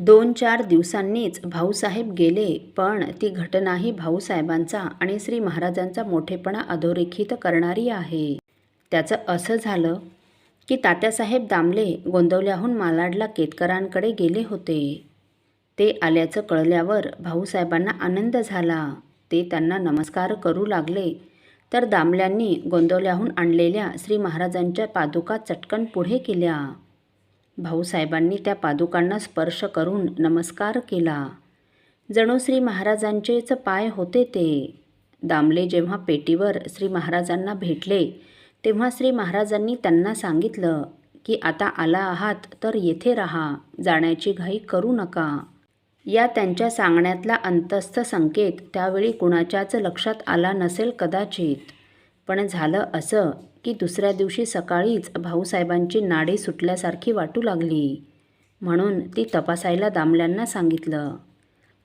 दोन चार दिवसांनीच भाऊसाहेब गेले पण ती घटनाही भाऊसाहेबांचा आणि श्री महाराजांचा मोठेपणा अधोरेखित करणारी आहे. त्याचं असं झालं की तात्यासाहेब दामले गोंदवल्याहून मालाडला केतकरांकडे गेले होते. ते आल्याचं कळल्यावर भाऊसाहेबांना आनंद झाला. ते त्यांना नमस्कार करू लागले तर दामल्यांनी गोंदवल्याहून आणलेल्या श्री महाराजांच्या पादुका चटकन पुढे केल्या. भाऊसाहेबांनी त्या पादुकांना स्पर्श करून नमस्कार केला. जणू श्री महाराजांचेच पाय होते ते. दामले जेव्हा पेटीवर श्री महाराजांना भेटले तेव्हा श्री महाराजांनी त्यांना सांगितलं की आता आला आहात तर येथे राहा जाण्याची घाई करू नका. या त्यांच्या सांगण्यातला अंतस्थ संकेत त्यावेळी कुणाच्याच लक्षात आला नसेल कदाचित. पण झालं असं की दुसऱ्या दिवशी सकाळीच भाऊसाहेबांची नाडी सुटल्यासारखी वाटू लागली. म्हणून ती तपासायला दामल्यांना सांगितलं.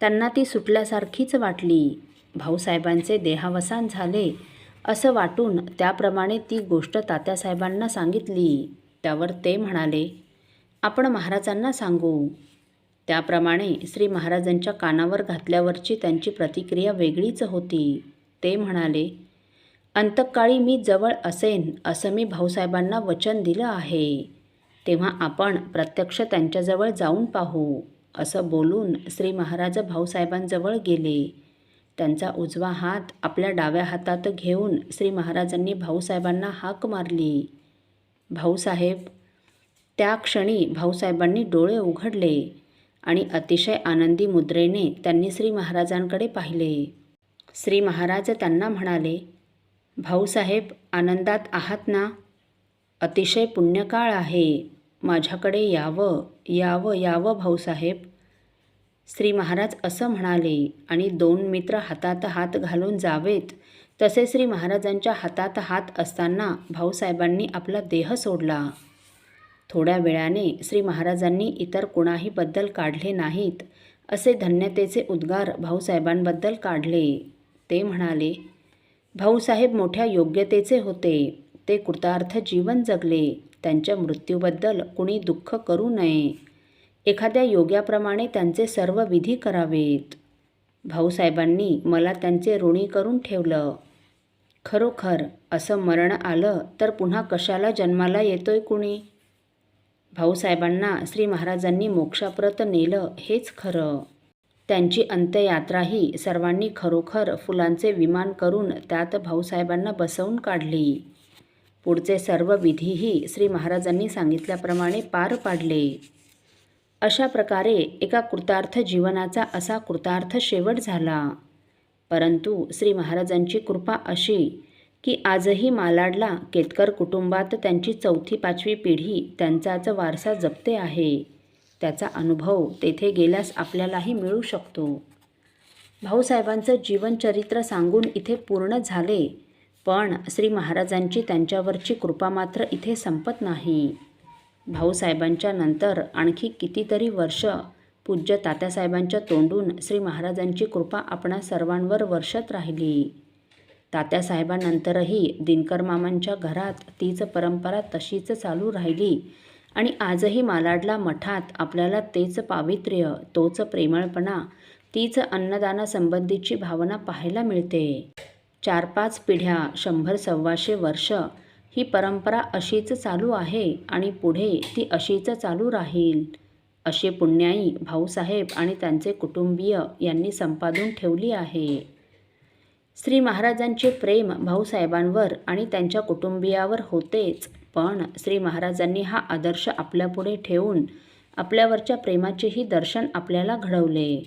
त्यांना ती सुटल्यासारखीच वाटली. भाऊसाहेबांचे देहावसान झाले असं वाटून त्याप्रमाणे ती गोष्ट तात्यासाहेबांना सांगितली. त्यावर ते म्हणाले आपण महाराजांना सांगू. त्याप्रमाणे श्री महाराजांच्या कानावर घातल्यावरची त्यांची प्रतिक्रिया वेगळीच होती. ते म्हणाले अंतकाळी मी जवळ असेन असं मी भाऊसाहेबांना वचन दिलं आहे. तेव्हा आपण प्रत्यक्ष त्यांच्याजवळ जाऊन पाहू असं बोलून श्री महाराज भाऊसाहेबांजवळ गेले. त्यांचा उजवा हात आपल्या डाव्या हातात घेऊन श्री महाराजांनी भाऊसाहेबांना हाक मारली. भाऊसाहेब त्या क्षणी भाऊसाहेबांनी डोळे उघडले आणि अतिशय आनंदी मुद्रेने त्यांनी श्री महाराजांकडे पाहिले. श्री महाराज त्यांना म्हणाले भाऊसाहेब आनंदात आहात ना? अतिशय पुण्यकाळ आहे. माझ्याकडे यावं यावं यावं भाऊसाहेब. श्री महाराज असं म्हणाले आणि दोन मित्र हातात हात घालून जावेत. तसे श्री महाराजांच्या हातात हात असताना भाऊसाहेबांनी आपला देह सोडला. थोड्या वेळाने श्री महाराजांनी इतर कुणाही बद्दल काढले नाहीत. असे धन्यतेचे उद्गार भाऊसाहेबांबद्दल काढले. ते म्हणाले भाऊसाहेब मोठ्या योग्यतेचे होते. ते कृतार्थ जीवन जगले. त्यांच्या मृत्यूबद्दल कुणी दुःख करू नये. एखाद्या योग्याप्रमाणे त्यांचे सर्व विधी करावेत. भाऊसाहेबांनी मला त्यांचे ऋणी करून ठेवलं. खरोखर असं मरण आलं तर पुन्हा कशाला जन्माला येतोय कुणी? भाऊसाहेबांना श्री महाराजांनी मोक्षाप्रत नेलं हेच खरं. त्यांची अंत्ययात्राही सर्वांनी खरोखर फुलांचे विमान करून त्यात भाऊसाहेबांना बसवून काढली. पुढचे सर्व विधीही श्री महाराजांनी सांगितल्याप्रमाणे पार पाडले. अशा प्रकारे एका कृतार्थ जीवनाचा असा कृतार्थ शेवट झाला. परंतु श्री महाराजांची कृपा अशी की आजही मालाडला केतकर कुटुंबात त्यांची चौथी पाचवी पिढी त्यांचाच वारसा जपते आहे. त्याचा अनुभव तेथे गेल्यास आपल्यालाही मिळू शकतो. भाऊसाहेबांचं जीवनचरित्र सांगून इथे पूर्ण झाले पण श्री महाराजांची त्यांच्यावरची कृपा मात्र इथे संपत नाही. भाऊसाहेबांच्या नंतर आणखी कितीतरी वर्ष पूज्य तात्यासाहेबांच्या तोंडून श्री महाराजांची कृपा आपणा सर्वांवर वर्षत राहिली. तात्यासाहेबांनंतरही दिनकर मामांच्या घरात तीच परंपरा तशीच चालू राहिली आणि आजही मालाडला मठात आपल्याला तेच पावित्र्य तोच प्रेमळपणा तीच अन्नदानासंबंधीची भावना पाहायला मिळते. चार पाच पिढ्या शंभर सव्वाशे वर्ष ही परंपरा अशीच चालू आहे आणि पुढे ती अशीच चालू राहील. असे पुण्याई भाऊसाहेब आणि त्यांचे कुटुंबीय यांनी संपादून ठेवली आहे. श्री महाराजांचे प्रेम भाऊसाहेबांवर आणि त्यांच्या कुटुंबियावर होतेच पण श्री महाराजांनी हा आदर्श आपल्यापुढे ठेवून आपल्यावरच्या प्रेमाचेही दर्शन आपल्याला घडवले.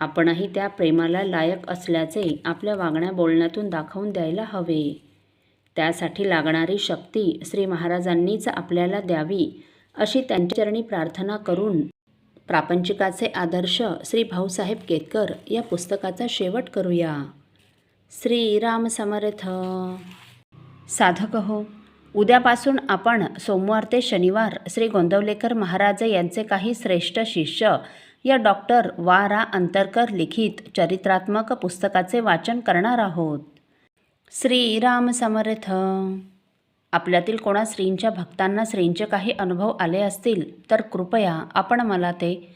आपणही त्या प्रेमाला लायक असल्याचे आपल्या वागण्या बोलण्यातून दाखवून द्यायला हवे. त्यासाठी लागणारी शक्ती श्री महाराजांनीच आपल्याला द्यावी अशी त्यांच्याचरणी प्रार्थना करून प्रापंचिकाचे आदर्श श्री भाऊसाहेब केतकर या पुस्तकाचा शेवट करूया. श्रीराम समर्थ. साधक हो. उद्यापासून आपण सोमवार ते शनिवार श्री गोंदवलेकर महाराज यांचे काही श्रेष्ठ शिष्य या डॉक्टर वा रा अंतरकर लिखित चरित्रात्मक पुस्तकाचे वाचन करणार आहोत. श्रीराम समर्थ. आपल्यातील कोणा श्रींच्या भक्तांना श्रींचे काही अनुभव आले असतील तर कृपया आपण मला ते